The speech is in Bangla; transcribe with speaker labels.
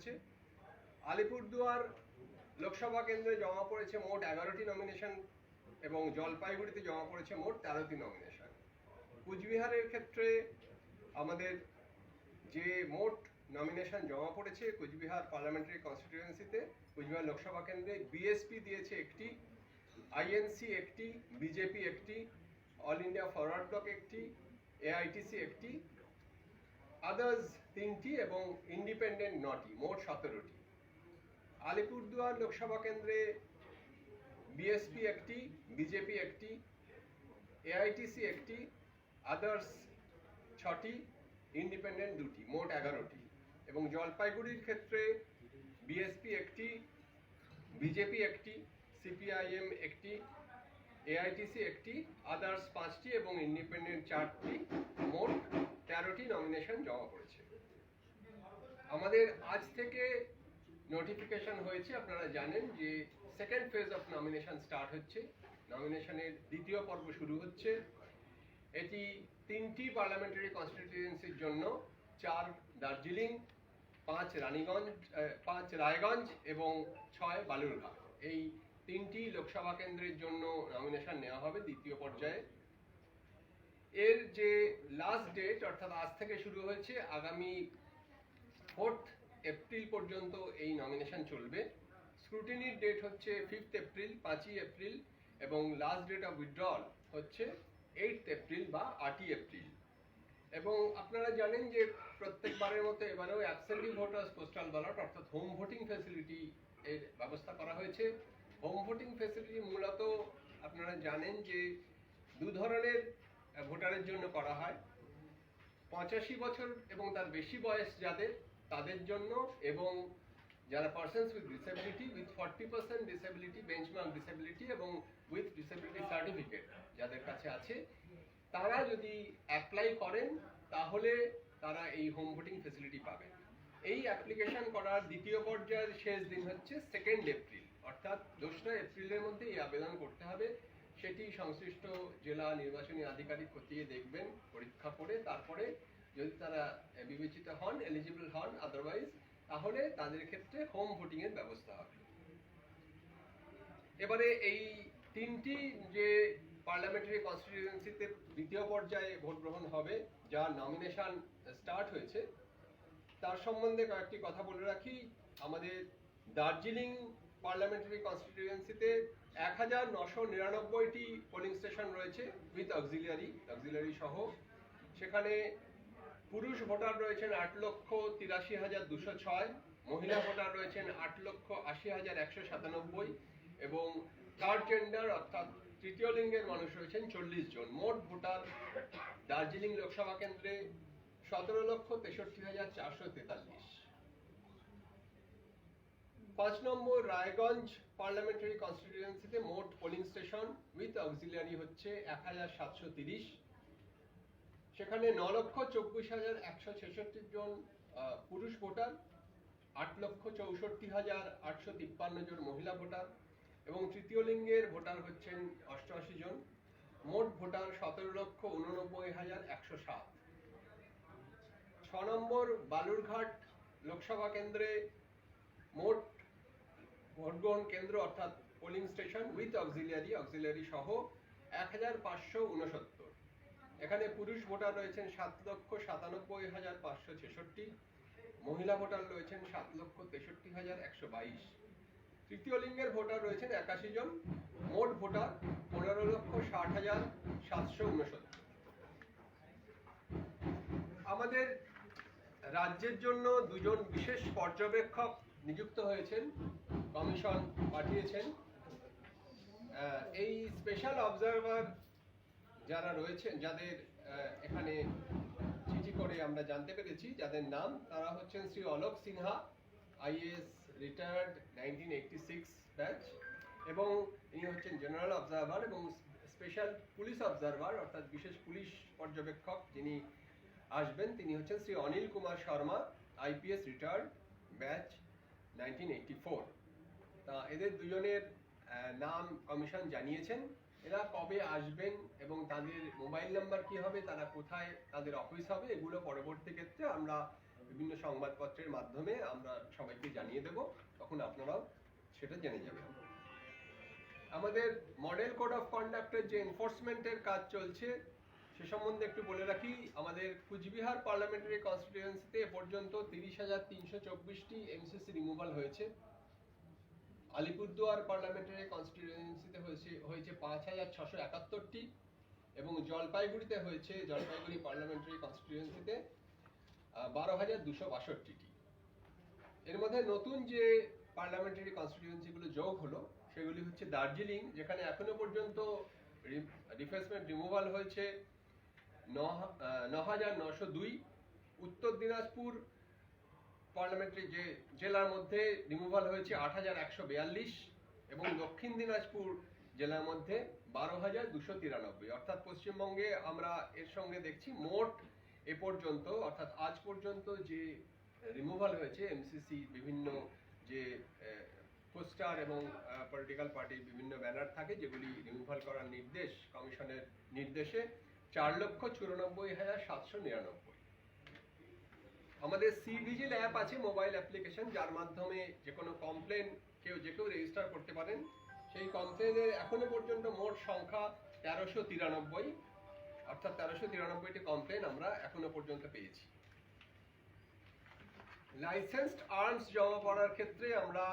Speaker 1: পড়েছে আলিপুরদুয়ার লোকসভা কেন্দ্রে জমা পড়েছে মোট এগারোটি নমিনেশন এবং জলপাইগুড়িতে জমা পড়েছে মোট তেরোটি নমিনেশন কুচবিহারের ক্ষেত্রে আমাদের যে মোট নমিনেশন জমা পড়েছে কুচবিহার পার্লামেন্টারি কনস্টিটিউয়েন্সিতে কুচবিহার লোকসভা কেন্দ্রে বিএসপি দিয়েছে একটি আইএনসি একটি বিজেপি একটি অল ইন্ডিয়া ফরওয়ার্ড ব্লক একটি এআইটিসি একটি আদার্স তিনটি এবং ইন্ডিপেন্ডেন্ট নটি, মোট সতেরোটি। আলিপুরদুয়ার লোকসভা কেন্দ্রে বিএসপি একটি বিজেপি একটি এআইটিসি একটি আদার্স ছটি ইন্ডিপেন্ডেন্ট দুটি, মোট এগারোটি। এবং জলপাইগুড়ির ক্ষেত্রে বিএসপি একটি বিজেপি একটি সিপিআইএম একটি এআইটিসি একটি, আদার্স পাঁচটি এবং ইন্ডিপেন্ডেন্ট চারটি, মোট তেরোটি নমিনেশন জমা পড়েছে আমাদের আজ থেকে নোটিফিকেশন হয়েছে, আপনারা জানেন যে second phase of nomination start হচ্ছে। নমিনেশনের দ্বিতীয় পর্ব শুরু হচ্ছে। এটি তিনটি পার্লামেন্টারি কনস্টিটিউয়েন্সির জন্য, চার দার্জিলিং, পাঁচ রানীগঞ্জ পাঁচ রায়গঞ্জ এবং ছয় বালুরঘাট। এই তিনটি লোকসভা কেন্দ্রের জন্য নমিনেশন নেওয়া হবে দ্বিতীয় পর্যায়ে। এর যে লাস্ট ডেট অর্থাৎ আজ থেকে শুরু হয়েছে, আগামী ফোর্থ এপ্রিল পর্যন্ত এই নমিনেশন চলবে। স্ক্রুটিনির ডেট হচ্ছে ফিফথ এপ্রিল পাঁচই এপ্রিল এবং লাস্ট ডেট অফ উইথড্রল হচ্ছে এইট এপ্রিল বা আটই এপ্রিল এবং আপনারা জানেন যে প্রত্যেকবারের মতো এবারেও অ্যাবসেন্টি ভোটার্স পোস্টাল ব্যালট অর্থাৎ হোম ভোটিং ফ্যাসিলিটি এর ব্যবস্থা করা হয়েছে। হোম ভোটিং ফেসিলিটি মূলত আপনারা জানেন যে দু ধরনের ভোটারের জন্য করা হয়। পঁচাশি বছর এবং তার বেশি বয়স যাদের, তাদের জন্য এবং যারা persons with disability with forty percent disability benchmark disability এবং উইথ ডিসেবিলিটি সার্টিফিকেট যাদের কাছে আছে, তারা যদি অ্যাপ্লাই করেন, তাহলে তারা এই হোম ভোটিং ফেসিলিটি পাবেন। এই অ্যাপ্লিকেশন করার দ্বিতীয় পর্যায়ের শেষ দিন হচ্ছে সেকেন্ড এপ্রিল অর্থাৎ দোসরা এপ্রিলের মধ্যে এই আবেদন করতে হবে। সেটি সংশ্লিষ্ট জেলা নির্বাচনী আধিকারিক খতিয়ে দেখবেন, পরীক্ষা করে, তারপরে যদি তারা বিবেচিত হন এলিজিবল হন আদারওয়াইজ তাহলে তাদের ক্ষেত্রে হোম ভোটিং এর ব্যবস্থা হবে। এবারে এই তিনটি যে পার্লামেন্টারি কনস্টিটিউয়েন্সিতে দ্বিতীয় পর্যায়ে ভোট গ্রহণ হবে, যা নমিনেশন স্টার্ট হয়েছে, তার সম্বন্ধে কয়েকটি কথা বলে রাখি। আমাদের দার্জিলিং পার্লামেন্টারি কনস্টিটিউয়েন্সিতে এক হাজার নশো নিরানব্বইটি পোলিং স্টেশন রয়েছে উইথ অক্সিলিয়ারি অক্সিলিয়ারি সহ। সেখানে পুরুষ ভোটার রয়েছেন আট লক্ষ তিরাশি হাজার দুশো ছয়, মহিলা ভোটার রয়েছেন আট লক্ষ আশি হাজার একশো সাতানব্বই এবং থার্ড জেন্ডার অর্থাৎ তৃতীয় লিঙ্গের মানুষ রয়েছেন চল্লিশ জন। মোট ভোটার দার্জিলিং লোকসভা কেন্দ্রে সতেরো লক্ষ তেষট্টি হাজার চারশো তেতাল্লিশ। পাঁচ নম্বর রায়গঞ্জ পার্লামেন্টারি কনস্টিটিউয়েন্সিতে মোট পোলিং স্টেশন উইথ অক্সিলিয়ারি হচ্ছে এক হাজার সাতশো তিরিশ। সেখানে ন লক্ষ চব্বিশ হাজার একশো ছেষট্টি জন পুরুষ ভোটার, আট লক্ষ চৌষট্টি হাজার আটশো তিপ্পান্ন জন মহিলা ভোটার এবং তৃতীয় লিঙ্গের ভোটার হচ্ছেন অষ্টআশি জন। মোট ভোটার সতেরো লক্ষ উননব্বই হাজার একশো সাত। ছ নম্বর বালুরঘাট লোকসভা কেন্দ্রে মোট ভোট গ্রহণ কেন্দ্র অর্থাৎ polling station with auxiliary auxiliary সহ এক হাজার পাঁচশো উনসত্তর এখানে পুরুষ ভোটার রয়েছেন সাত লক্ষ সাতানব্বই হাজার পাঁচশো ছেষট্টি, মহিলা ভোটার রয়েছেন সাত লক্ষ তেষট্টি হাজার একশো বাইশ। তৃতীয় লিঙ্গের ভোটার রয়েছেন একাশি জন, মোট ভোটার পনেরো লক্ষ ষাট হাজার সাতশো উনসত্তর আমাদের রাজ্যের জন্য দুজন বিশেষ পর্যবেক্ষক নিযুক্ত হয়েছেন, কমিশন পাঠিয়েছেন। এই স্পেশাল অবজারভার যারা রয়েছেন, যাদের এখানে চিঠি করে আমরা জানতে পেরেছি, যাদের নাম, তারা হচ্ছেন Shri Alok Sinha IAS retired nineteen six batch এবং ইনি হচ্ছেন জেনারেল অবজারভার এবং স্পেশাল পুলিশ অবজারভার অর্থাৎ বিশেষ পুলিশ পর্যবেক্ষক যিনি আসবেন, তিনি হচ্ছেন Shri Anil Kumar Sharma IPS retired batch nineteen তা এদের দুজনের নাম কমিশন জানিয়েছেন। এরা কবে আসবেন এবং তাদের মোবাইল নাম্বার কি হবে, তারা কোথায়, তাদের অফিস হবে, এগুলো পরবর্তী ক্ষেত্রে আমরা বিভিন্ন সংবাদপত্রের মাধ্যমে আমরা সবাইকে জানিয়ে দেব। তখন আপনারাও সেটা জেনে যাবেন। আমাদের মডেল কোড অফ কন্ডাক্টের যে এনফোর্সমেন্টের কাজ চলছে সে সম্বন্ধে একটু বলে রাখি, আমাদের কুচবিহার পার্লামেন্টারি কনস্টিটিউয়েন্সিতে এ পর্যন্ত তিরিশ হাজার তিনশো চব্বিশটি এমসিসি রিমুভাল হয়েছে। আলিপুরদুয়ার পার্লামেন্টারি কনস্টিটিউয়েন্সিতে হয়েছে হয়েছে পাঁচ হাজার ছশো একাত্তরটি এবং জলপাইগুড়িতে হয়েছে, জলপাইগুড়ি পার্লামেন্টারি কনস্টিটিউয়েন্সিতে বারো হাজার দুশো বাষট্টিটি। এর মধ্যে নতুন যে পার্লামেন্টারি কনস্টিটিউয়েন্সিগুলো যোগ হলো, সেগুলি হচ্ছে দার্জিলিং, যেখানে এখনও পর্যন্ত রিফ্রেশমেন্ট রিমুভাল হয়েছে। ন হাজার নশো দুই, উত্তর দিনাজপুর পার্লামেন্টারি যে জেলার মধ্যে রিমুভাল হয়েছে আট হাজার একশো বিয়াল্লিশ এবং দক্ষিণ দিনাজপুর জেলার মধ্যে বারো হাজার দুশো তিরানব্বই। অর্থাৎ পশ্চিমবঙ্গে আমরা এর সঙ্গে দেখছি মোট এ পর্যন্ত, অর্থাৎ আজ পর্যন্ত যে রিমুভাল হয়েছে এমসিসি বিভিন্ন যে পোস্টার এবং পলিটিক্যাল পার্টির বিভিন্ন ব্যানার থাকে যেগুলি রিমুভাল করার নির্দেশ, কমিশনের নির্দেশে চার লক্ষ চুরানব্বই হাজার সাতশো নিরানব্বই। আমাদের সি ভিজিল অ্যাপ আছে, মোবাইল অ্যাপ্লিকেশন, যার মাধ্যমে যে কোনো কমপ্লেন কেউ যে কেউ রেজিস্টার করতে পারেন। সেই কমপ্লেনের এখনও পর্যন্ত মোট সংখ্যা তেরোশো তিরানব্বই। অর্থাৎ তেরোশো তিরানব্বইটি কমপ্লেন আমরা এখনও পর্যন্ত পেয়েছি। লাইসেন্সড আর্মস জমা পড়ার ক্ষেত্রে আমরা